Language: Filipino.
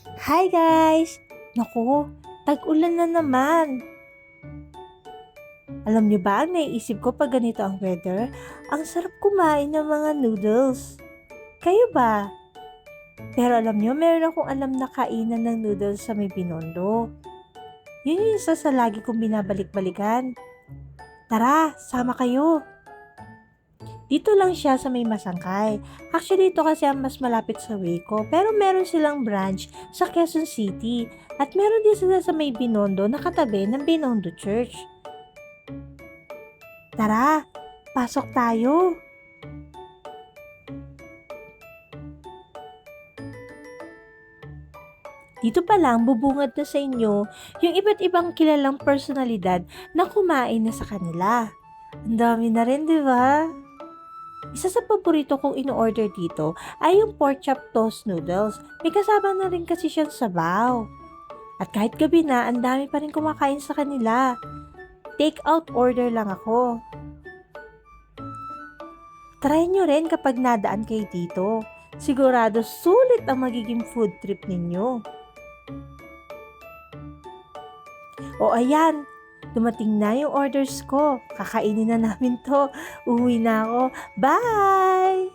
Hi guys! Naku, tag-ulan na naman. Alam niyo ba, ang naiisip ko pag ganito ang weather, ang sarap kumain ng mga noodles. Kayo ba? Pero alam niyo, meron akong alam na kainan ng noodles sa may binondo. Yun yung isa sa lagi kong binabalik-balikan. Tara, sama kayo. Dito lang siya sa may masangkay. Actually, ito kasi ang mas malapit sa Waco. Pero meron silang branch sa Quezon City. At meron din sila sa may Binondo na katabi ng Binondo Church. Tara, pasok tayo. Dito pa lang, bubungad na sa inyo yung iba't ibang kilalang personalidad na kumain na sa kanila. Ang dami na rin, di ba? Isa sa paborito kong in-order dito ay yung pork chop toast noodles. May kasama na rin kasi siyang sabaw. At kahit gabi na, ang dami pa rin kumakain sa kanila. Take out order lang ako. Try nyo rin kapag nadaan kayo dito. Sigurado sulit ang magiging food trip ninyo. O ayan, dumating na yung orders ko. Kakainin na namin to. Uwi na ako. Bye!